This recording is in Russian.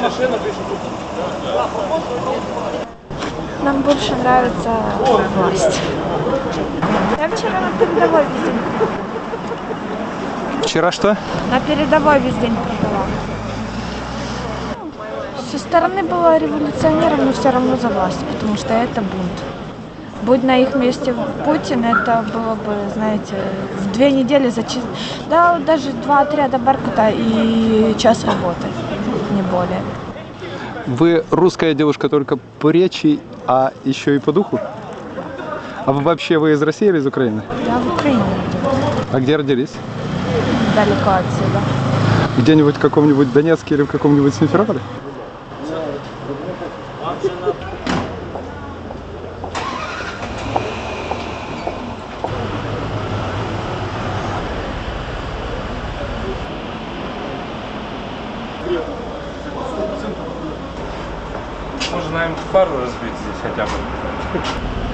Машина пишет. Нам больше нравится власть. Я вчера на передовой весь день, Вчера что? на передовой весь день пробыла. Со стороны была революционером, но все равно за власть, потому что это бунт. Будь на их месте Путин, это было бы, знаете, в две недели зачи... Да, даже два отряда Баркута и час работы, не более. Вы русская девушка только по речи, а еще и по духу? А вы вообще вы из России или из Украины? Я в Украине А где родились? далеко отсюда. Где-нибудь в каком-нибудь Донецке или в каком-нибудь Симферополе? Можно, наверное, пару разбить здесь хотя бы.